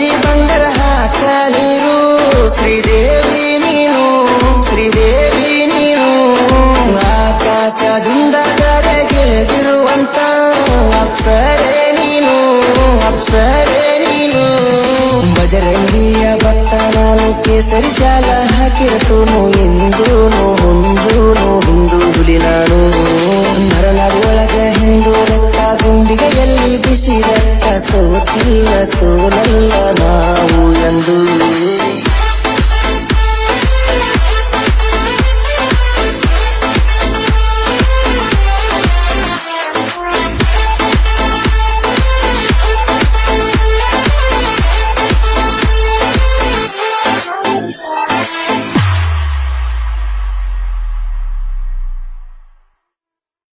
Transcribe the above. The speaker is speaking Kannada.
ಮುಂಜಿ ಬಂಗಾರ ಹಾಕಲಿರು. ಶ್ರೀದೇವಿ ನೀನು ಶ್ರೀದೇವಿ ನೀನು. ಆಕಾಶದಿಂದ ಕರೆಗಿಳಿದಿರುವಂತ ಅಪ್ಸರೆ ನೀನು ಅಪ್ಸರೆ ನೀನು. ಬಜರಂಗಿಯ ಭಕ್ತ ನಾನು ಕೇಸರಿ ಶಾಲ ಹಾಕಿರ್ತೂನು ಇಂದೂನು ಮುಂದೂನು ಹಿಂದೂ ಹುಲಿ ನಾನು ನರನಾಡು ಹಿಂದೂ ರಕ್ತ ಗುಂಡಿಗೆಯಲ್ಲಿ ಬಿಸಿದ తీయ సోనయ్య నావు ఎందు